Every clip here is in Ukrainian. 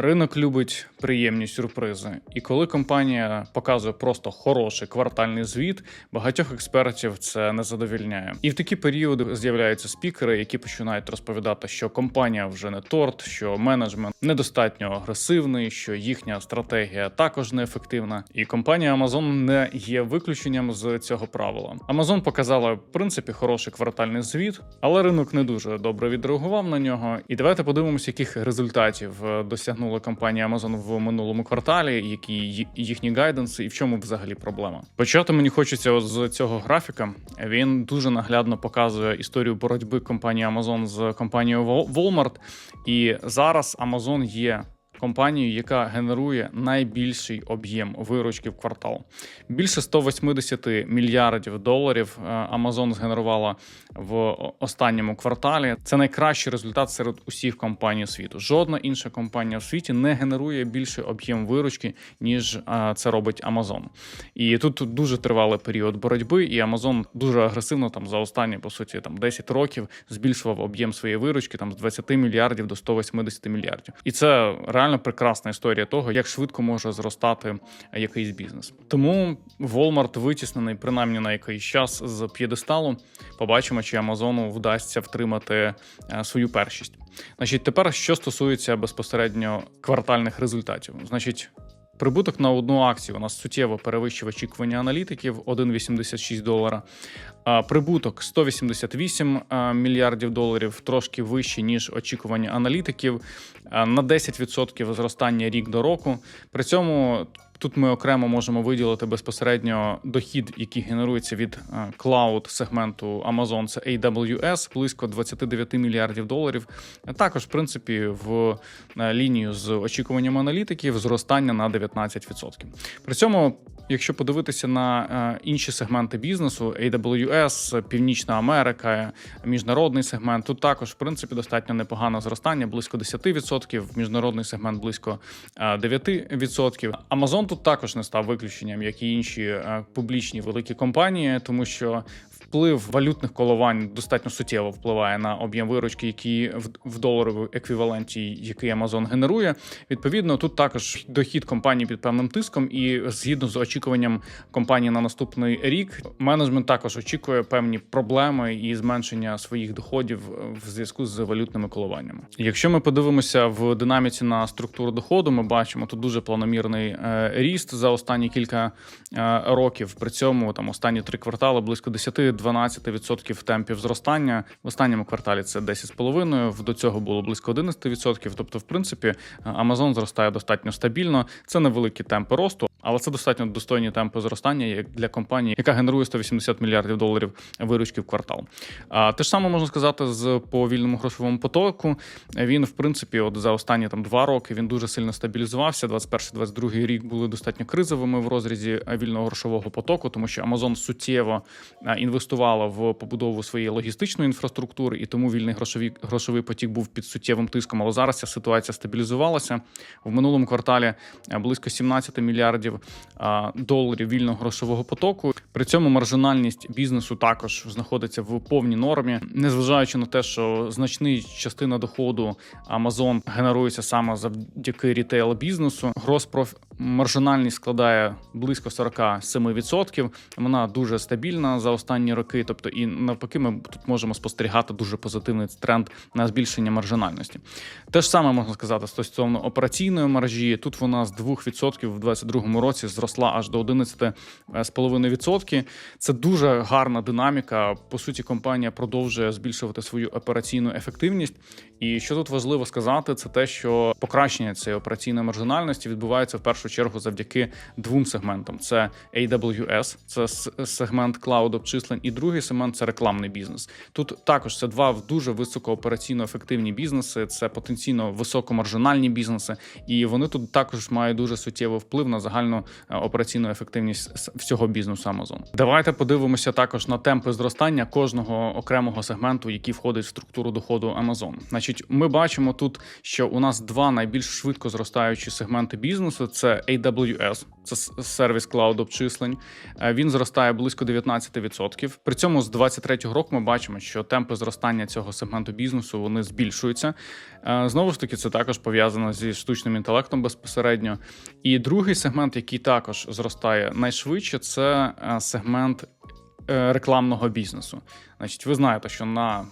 Ринок любить приємні сюрпризи, і коли компанія показує просто хороший квартальний звіт, багатьох експертів це не задовільняє. І в такі періоди з'являються спікери, які починають розповідати, що компанія вже не торт, що менеджмент недостатньо агресивний, що їхня стратегія також неефективна. І компанія Amazon не є виключенням з цього правила. Amazon показала в принципі хороший квартальний звіт, але ринок не дуже добре відреагував на нього. І давайте подивимося, яких результатів е, досягнула компанія Amazon в минулому кварталі, які їхні гайденси, і в чому взагалі проблема. Почати мені хочеться з цього графіка. Він дуже наглядно показує історію боротьби компанії Amazon з компанією Wal- Walmart. І зараз Amazon є. Компанією, яка генерує найбільший об'єм виручки в квартал. Більше 180 мільярдів доларів е, Amazon згенерувала в останньому кварталі. Це найкращий результат серед усіх компаній світу. Жодна інша компанія в світі не генерує більший об'єм виручки, ніж е, це робить Amazon. І тут дуже тривалий період боротьби, і Amazon дуже агресивно там за останні по суті там 10 років збільшував об'єм своєї виручки там з 20 мільярдів до 180 мільярдів. І це реально прекрасна історія того, як швидко може зростати якийсь бізнес. Тому Walmart витіснений принаймні на якийсь час з п'єдесталу. Побачимо, чи Амазону вдасться втримати е, свою першість. Значить, тепер що стосується безпосередньо квартальних результатів, значить. Прибуток на одну акцію у нас суттєво перевищив очікування аналітиків 1,86 долара. Прибуток 188 мільярдів доларів, трошки вищий ніж очікування аналітиків. На 10% зростання рік до року. При цьому тут ми окремо можемо виділити безпосередньо дохід, який генерується від клауд сегменту Amazon, це AWS, близько 29 мільярдів доларів. Також, в принципі, в лінію з очікуванням аналітиків зростання на 19%. При цьому, якщо подивитися на е, інші сегменти бізнесу, AWS, Північна Америка, міжнародний сегмент, тут також в принципі достатньо непогане зростання, близько 10%, міжнародний сегмент близько е, 9%. Amazon тут також не став виключенням, як і інші е, публічні великі компанії, тому що вплив валютних коливань достатньо суттєво впливає на об'єм виручки, які в, доларовому еквіваленті, який Amazon генерує. Відповідно, тут також дохід компанії під певним тиском, і згідно з очікуванням компанії на наступний рік, менеджмент також очікує певні проблеми і зменшення своїх доходів в зв'язку з валютними коливаннями. Якщо ми подивимося в динаміці на структуру доходу, ми бачимо тут дуже планомірний е, ріст за останні кілька е, років. При цьому там останні три квартали близько 10-12% темпів зростання. В останньому кварталі це 10,5%, До цього було близько 11%. Тобто, в принципі, Amazon зростає достатньо стабільно. Це невеликі темпи росту, але це достатньо достойні темпи зростання як для компанії, яка генерує 180 мільярдів доларів виручки в квартал. А те ж саме можна сказати з по вільному грошовому потоку. Він, в принципі, от за останні там два роки він дуже сильно стабілізувався. 21-22 рік були достатньо кризовими в розрізі вільного грошового потоку, тому що Amazon суттєво е, інвестувала в побудову своєї логістичної інфраструктури, і тому вільний грошовий, грошовий потік був під суттєвим тиском. Але зараз ця ситуація стабілізувалася. В минулому кварталі е, близько 17 мільярдів е, доларів вільного грошового потоку. При цьому маржинальність бізнесу також знаходиться в повній нормі, незважаючи на те, що значна частина доходу Amazon генерується саме завдяки рітейл бізнесу. Гроспроф маржинальність складає близько 47%. Вона дуже стабільна за останні роки. Тобто, і навпаки, ми тут можемо спостерігати дуже позитивний тренд на збільшення маржинальності. Те ж саме можна сказати стосовно операційної маржі. Тут вона з 2% в 2022 році зросла аж до 11,5%. Це дуже гарна динаміка. По суті, компанія продовжує збільшувати свою операційну ефективність. І що тут важливо сказати, це те, що покращення цієї операційної маржинальності відбувається в першу чергу завдяки двом сегментам: це AWS, це сегмент клауд обчислень, і другий сегмент це рекламний бізнес. Тут також це два дуже високоопераційно ефективні бізнеси, це потенційно високомаржинальні бізнеси, і вони тут також мають дуже суттєвий вплив на загальну е, операційну ефективність всього бізнесу Amazon. Давайте подивимося також на темпи зростання кожного окремого сегменту, який входить в структуру доходу Amazon. Значить, ми бачимо тут, що у нас два найбільш швидко зростаючі сегменти бізнесу: це AWS, це сервіс клауд обчислень. Е, Він зростає близько 19%. При цьому з 23-го року ми бачимо, що темпи зростання цього сегменту бізнесу вони збільшуються. Е, Знову ж таки, це також пов'язано зі штучним інтелектом безпосередньо. І другий сегмент, який також зростає найшвидше, це е, сегмент рекламного бізнесу. Значить, ви знаєте, що на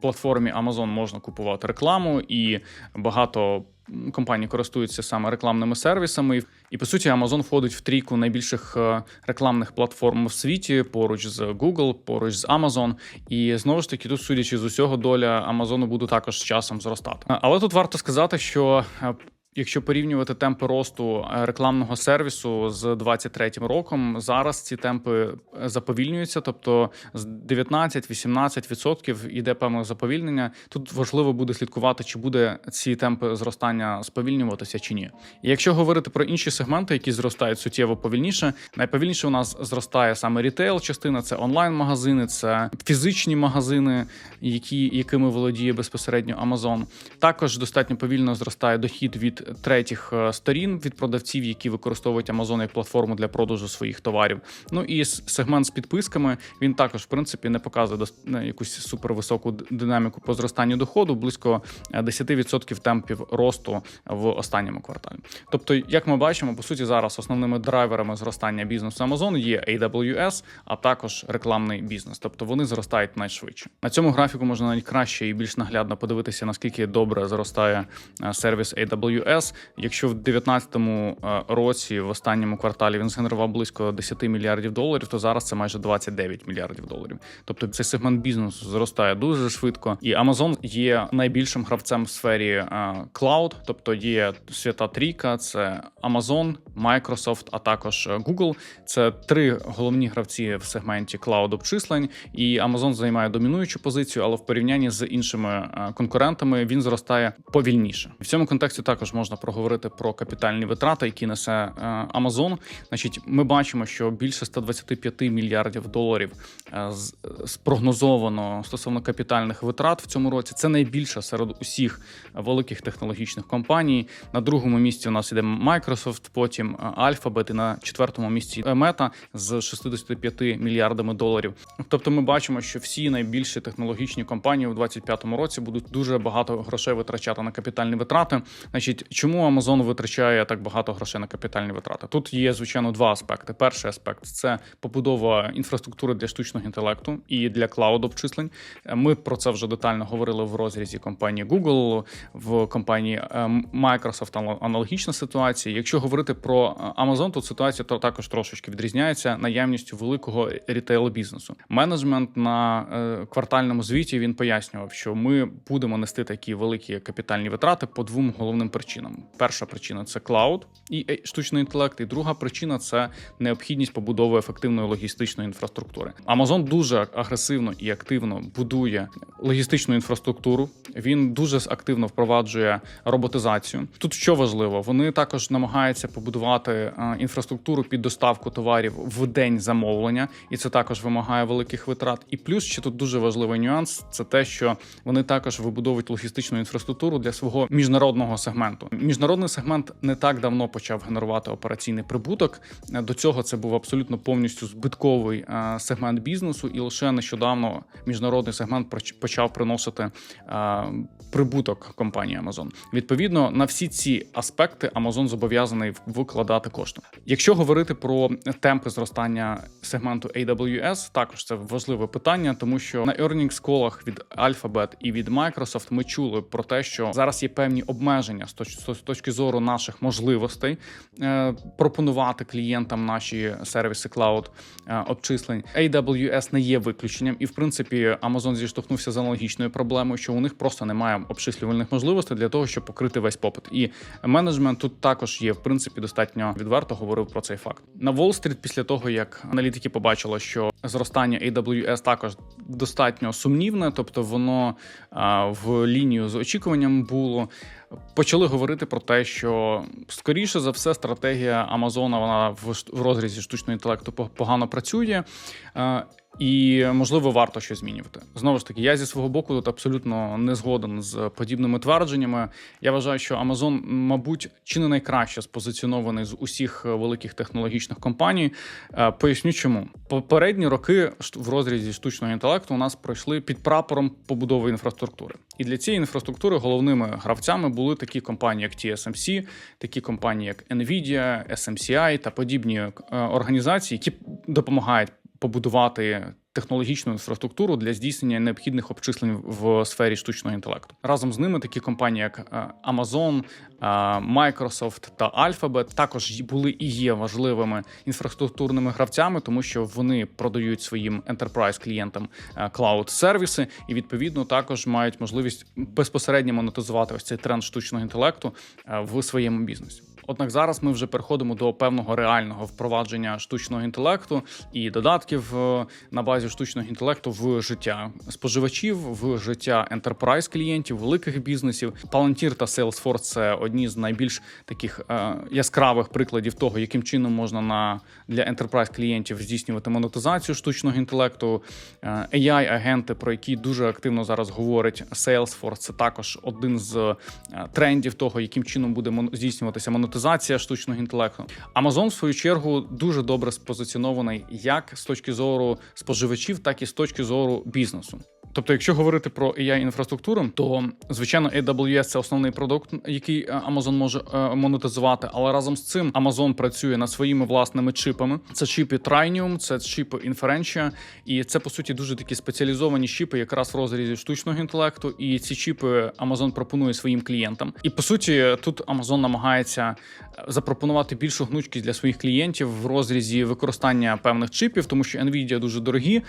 платформі Amazon можна купувати рекламу, і багато м, компаній користуються саме рекламними сервісами. І по суті, Amazon входить в трійку найбільших е, рекламних платформ в світі поруч з Google, поруч з Amazon. І знову ж таки, тут, судячи з усього, доля Амазону буде також з часом зростати. Е, Але тут варто сказати, що. Якщо порівнювати темпи росту е, рекламного сервісу з 23 роком, зараз ці темпи е, заповільнюються, тобто з 19-18% іде певне заповільнення. Тут важливо буде слідкувати, чи буде ці темпи зростання сповільнюватися чи ні. І якщо говорити про інші сегменти, які зростають суттєво повільніше, найповільніше у нас зростає саме рітейл частина, це онлайн-магазини, це фізичні магазини, які, якими володіє безпосередньо Amazon. Також достатньо повільно зростає дохід від третіх е, сторін від продавців, які використовують Amazon як платформу для продажу своїх товарів. Ну і сегмент з підписками він також в принципі не показує дос- якусь супервисоку динаміку по зростанню доходу, близько е, 10% темпів росту в останньому кварталі. Тобто, як ми бачимо, по суті, зараз основними драйверами зростання бізнесу Amazon є AWS, а також рекламний бізнес. Тобто вони зростають найшвидше. На цьому графіку можна навіть краще і більш наглядно подивитися, наскільки добре зростає е, сервіс AWS. Якщо в 2019 е, році, в останньому кварталі, він згенерував близько 10 мільярдів доларів, то зараз це майже 29 мільярдів доларів. Тобто цей сегмент бізнесу зростає дуже швидко. І Amazon є найбільшим гравцем в сфері е, клауд, тобто є свята трійка, це Amazon, Microsoft, а також е, Google. Це три головні гравці в сегменті клауд обчислень. І Amazon займає домінуючу позицію, але в порівнянні з іншими конкурентами він зростає повільніше. В цьому контексті також можна проговорити про капітальні витрати, які несе е, Amazon. Значить, ми бачимо, що більше 125 мільярдів доларів е, спрогнозовано стосовно капітальних витрат в цьому році. Це найбільше серед усіх великих технологічних компаній. На другому місці у нас іде Microsoft, потім е, Alphabet і на четвертому місці Meta з 65 мільярдами доларів. Тобто, ми бачимо, що всі найбільші технологічні компанії у 2025 році будуть дуже багато грошей витрачати на капітальні витрати. Значить, чому Amazon витрачає так багато грошей на капітальні витрати? Тут є звичайно два аспекти. Перший аспект це побудова інфраструктури для штучного інтелекту і для клауд обчислень. Ми про це вже детально говорили в розрізі компанії Google, в компанії е, Microsoft аналогічна ситуація. Якщо говорити про е, Amazon, то ситуація то також трошечки відрізняється наявністю великого рітейл бізнесу. Менеджмент на е, квартальному звіті він пояснював, що ми будемо нести такі великі капітальні витрати по двом головним причинам. Перша причина це клауд і е, штучний інтелект, і друга причина це необхідність побудови ефективної логістичної інфраструктури. Amazon дуже агресивно і активно будує логістичну інфраструктуру. Він дуже активно впроваджує роботизацію. Тут що важливо, вони також намагаються побудувати е, інфраструктуру під доставку товарів в день замовлення, і це також вимагає великих витрат. І плюс ще тут дуже важливий нюанс: це те, що вони також вибудовують логістичну інфраструктуру для свого міжнародного сегменту. Міжнародний сегмент не так давно почав генерувати операційний прибуток. До цього це був абсолютно повністю збитковий е, сегмент бізнесу, і лише нещодавно міжнародний сегмент почав приносити е, прибуток компанії Amazon. Відповідно, на всі ці аспекти Amazon зобов'язаний викладати кошти. Якщо говорити про темпи зростання сегменту AWS, також це важливе питання, тому що на earnings колах від Alphabet і від Microsoft ми чули про те, що зараз є певні обмеження з точ- з точки зору наших можливостей е, пропонувати клієнтам наші сервіси клауд е, обчислень. AWS не є виключенням, і в принципі Amazon зіштовхнувся з аналогічною проблемою, що у них просто немає обчислювальних можливостей для того, щоб покрити весь попит. І менеджмент тут також є в принципі достатньо відверто говорив про цей факт. На Уолл-стріт після того, як аналітики побачили, що зростання AWS також достатньо сумнівне, тобто воно в лінію з очікуванням було. Почали говорити про те, що скоріше за все стратегія Амазона вона в, розрізі штучного інтелекту по- погано працює. І можливо варто щось змінювати. Знову ж таки, я зі свого боку тут абсолютно не згоден з подібними твердженнями. Я вважаю, що Amazon, мабуть, чи не найкраще спозиціонований з усіх великих технологічних компаній. Е, Поясню, чому попередні роки в розрізі штучного інтелекту у нас пройшли під прапором побудови інфраструктури. І для цієї інфраструктури головними гравцями були такі компанії, як TSMC, такі компанії, як Nvidia, SMCI та подібні е, організації, які допомагають побудувати технологічну інфраструктуру для здійснення необхідних обчислень в сфері штучного інтелекту. Разом з ними такі компанії, як е, Amazon, е, Microsoft та Alphabet також були і є важливими інфраструктурними гравцями, тому що вони продають своїм enterprise клієнтам клауд сервіси і відповідно також мають можливість безпосередньо монетизувати ось цей тренд штучного інтелекту е, в своєму бізнесі. Однак зараз ми вже переходимо до певного реального впровадження штучного інтелекту і додатків е, на базі штучного інтелекту в життя споживачів, в життя ентерпрайз клієнтів, великих бізнесів. Palantir та Salesforce – це одні з найбільш таких е, яскравих прикладів того, яким чином можна на для ентерпрайз клієнтів здійснювати монетизацію штучного інтелекту. Е, ai агенти про які дуже активно зараз говорить Salesforce, це також один з е, трендів того, яким чином буде здійснюватися монетизація монетизація штучного інтелекту. Amazon, в свою чергу, дуже добре спозиціонований як з точки зору споживачів, так і з точки зору бізнесу. Тобто, якщо говорити про ai інфраструктуру, то звичайно AWS – це основний продукт, який е, Amazon може е, монетизувати. Але разом з цим Amazon працює над своїми власними чипами. Це чіпи Trinium, це чіпи Inferentia, і це по суті дуже такі спеціалізовані чіпи, якраз в розрізі штучного інтелекту. І ці чіпи Amazon пропонує своїм клієнтам. І по суті, тут Amazon намагається е, запропонувати більшу гнучкість для своїх клієнтів в розрізі використання певних чипів, тому що Nvidia дуже дорогі.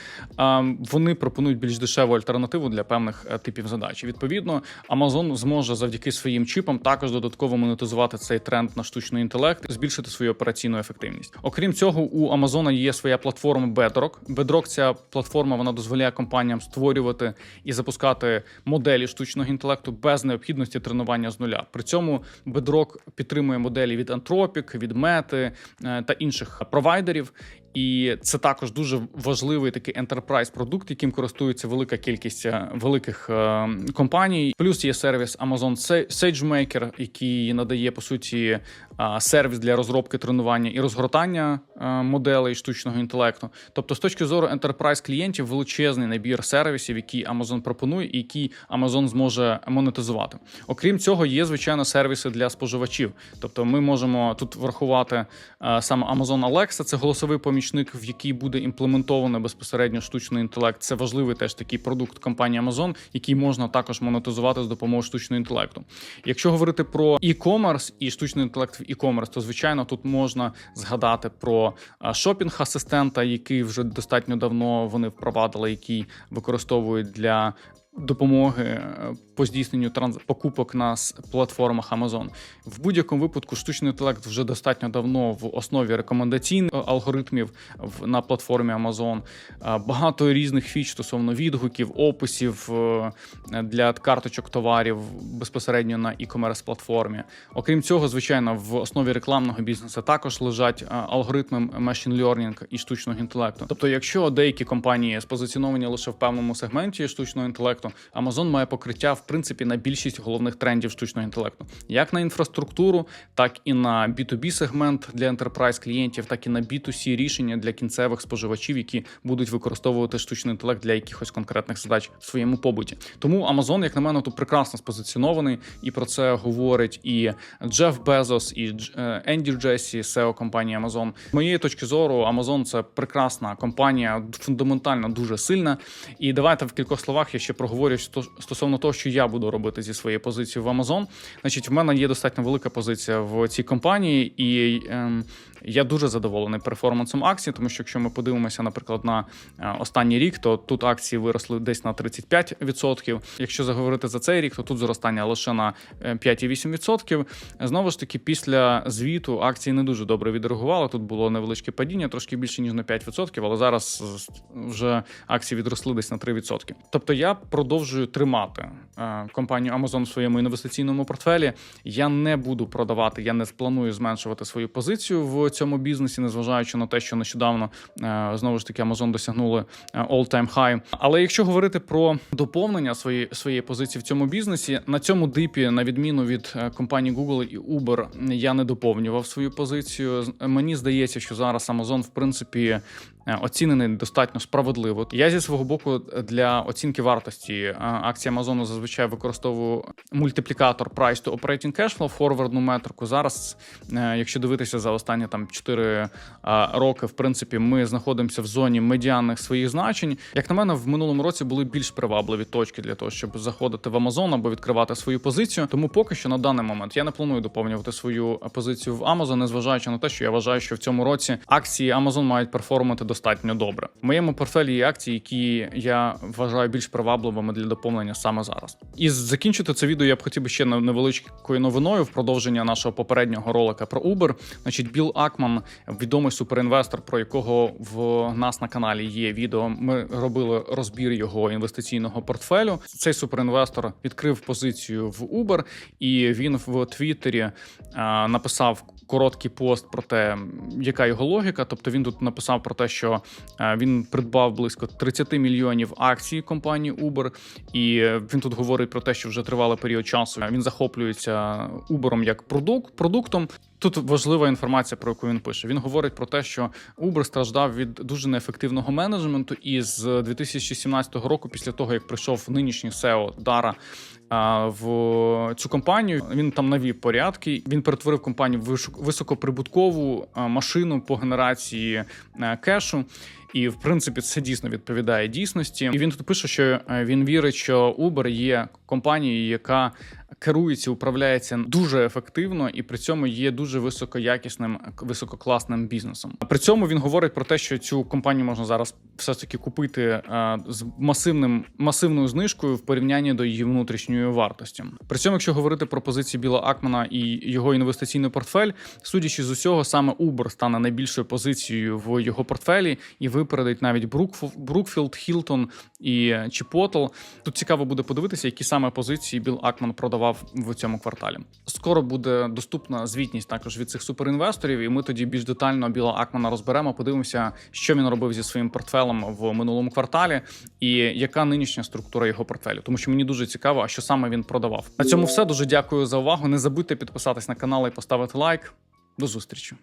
Вони пропонують більш дешево дешеву альтернативу для певних е, типів задач. відповідно, Amazon зможе завдяки своїм чіпам також додатково монетизувати цей тренд на штучний інтелект, збільшити свою операційну ефективність. Окрім цього, у Amazon є своя платформа Bedrock. Bedrock – ця платформа вона дозволяє компаніям створювати і запускати моделі штучного інтелекту без необхідності тренування з нуля. При цьому Bedrock підтримує моделі від Anthropic, від е, та інших провайдерів. І це також дуже важливий такий ентерпрайз продукт, яким користується велика кількість е, великих е, компаній. Плюс є сервіс Amazon SageMaker, який надає по суті е, сервіс для розробки тренування і розгортання моделей штучного інтелекту. Тобто, з точки зору ентерпрайз клієнтів, величезний набір сервісів, які Amazon пропонує, і які Amazon зможе монетизувати. Окрім цього, є звичайно сервіси для споживачів. Тобто, ми можемо тут врахувати саме Amazon Alexa, це голосовий поміж помічник, в який буде імплементовано безпосередньо штучний інтелект. Це важливий теж такий продукт компанії Amazon, який можна також монетизувати з допомогою штучного інтелекту. Якщо говорити про e-commerce і штучний інтелект в e-commerce, то звичайно тут можна згадати про шопінг асистента, який вже достатньо давно вони впровадили, який використовують для допомоги е, по здійсненню транс... покупок на платформах Amazon. В будь-якому випадку штучний інтелект вже достатньо давно в основі рекомендаційних алгоритмів на платформі Amazon. Е, багато різних фіч стосовно відгуків, описів е, для карточок товарів безпосередньо на e-commerce платформі. Окрім цього, звичайно, в основі рекламного бізнесу також лежать алгоритми machine learning і штучного інтелекту. Тобто, якщо деякі компанії спозиціоновані лише в певному сегменті штучного інтелекту, інтелекту, Amazon має покриття в принципі на більшість головних трендів штучного інтелекту, як на інфраструктуру, так і на B2B сегмент для enterprise клієнтів, так і на B2C рішення для кінцевих споживачів, які будуть використовувати штучний інтелект для якихось конкретних задач в своєму побуті. Тому Amazon, як на мене, тут прекрасно спозиціонований, і про це говорить і Джеф Безос, і е, Енді Джесі, SEO компанії Amazon. З моєї точки зору, Amazon – це прекрасна компанія, фундаментально дуже сильна. І давайте в кількох словах я ще про говорю стосовно того, що я буду робити зі своєю позицією в Amazon. Значить, в мене є достатньо велика позиція в цій компанії, і ем, я дуже задоволений перформансом акції, тому що якщо ми подивимося, наприклад, на е, останній рік, то тут акції виросли десь на 35%. Якщо заговорити за цей рік, то тут зростання лише на 5,8%. Е, Знову ж таки, після звіту акції не дуже добре відреагували. Тут було невеличке падіння, трошки більше ніж на 5%, але зараз вже акції відросли десь на 3%. Тобто я продовжую тримати е, компанію Amazon в своєму інвестиційному портфелі. Я не буду продавати, я не планую зменшувати свою позицію в цьому бізнесі, незважаючи на те, що нещодавно е, знову ж таки Amazon досягнули е, all-time high. Але якщо говорити про доповнення своєї своєї позиції в цьому бізнесі, на цьому дипі, на відміну від е, компаній Google і Uber, я не доповнював свою позицію. Мені здається, що зараз Amazon, в принципі, оцінений достатньо справедливо. Я зі свого боку для оцінки вартості е, акції Амазону зазвичай використовую мультиплікатор Price to Operating Cash Flow, форвардну метрику. Зараз, е, якщо дивитися за останні там 4 е, роки, в принципі, ми знаходимося в зоні медіанних своїх значень. Як на мене, в минулому році були більш привабливі точки для того, щоб заходити в Amazon або відкривати свою позицію. Тому поки що на даний момент я не планую доповнювати свою позицію в Amazon, незважаючи на те, що я вважаю, що в цьому році акції Amazon мають перформити достатньо добре. В моєму портфелі є акції, які я вважаю більш привабливими для доповнення саме зараз. І закінчити це відео я б хотів би ще невеличкою новиною в продовження нашого попереднього ролика про Uber. Значить, Білл Акман, відомий суперінвестор, про якого в нас на каналі є відео. Ми робили розбір його інвестиційного портфелю. Цей суперінвестор відкрив позицію в Uber, і він в Твіттері написав короткий пост про те, яка його логіка. Тобто він тут написав про те, що е, він придбав близько 30 мільйонів акцій компанії Uber, і е, він тут говорить про те, що вже тривалий період часу він захоплюється Uber як продукт, продуктом. Тут важлива інформація, про яку він пише. Він говорить про те, що Uber страждав від дуже неефективного менеджменту, і з 2017 року, після того як прийшов нинішній SEO Дара в цю компанію, він там навів порядки. Він перетворив компанію в високоприбуткову машину по генерації кешу. І в принципі це дійсно відповідає дійсності. І він тут пише, що е, він вірить, що Uber є компанією, яка керується, управляється дуже ефективно і при цьому є дуже високоякісним, висококласним бізнесом. При цьому він говорить про те, що цю компанію можна зараз все ж таки купити е, з масивним масивною знижкою в порівнянні до її внутрішньої вартості. При цьому, якщо говорити про позиції Біла Акмана і його інвестиційний портфель, судячи з усього, саме Uber стане найбільшою позицією в його портфелі і випередить навіть Брукф- Брукфілд, Хілтон і Чіпотл. Тут цікаво буде подивитися, які саме позиції Біл Акман продавав в цьому кварталі. Скоро буде доступна звітність також від цих суперінвесторів, і ми тоді більш детально Біла Акмана розберемо. Подивимося, що він робив зі своїм портфелем в минулому кварталі, і яка нинішня структура його портфелю. Тому що мені дуже цікаво, а що саме він продавав. На цьому все дуже дякую за увагу. Не забудьте підписатись на канал і поставити лайк. До зустрічі.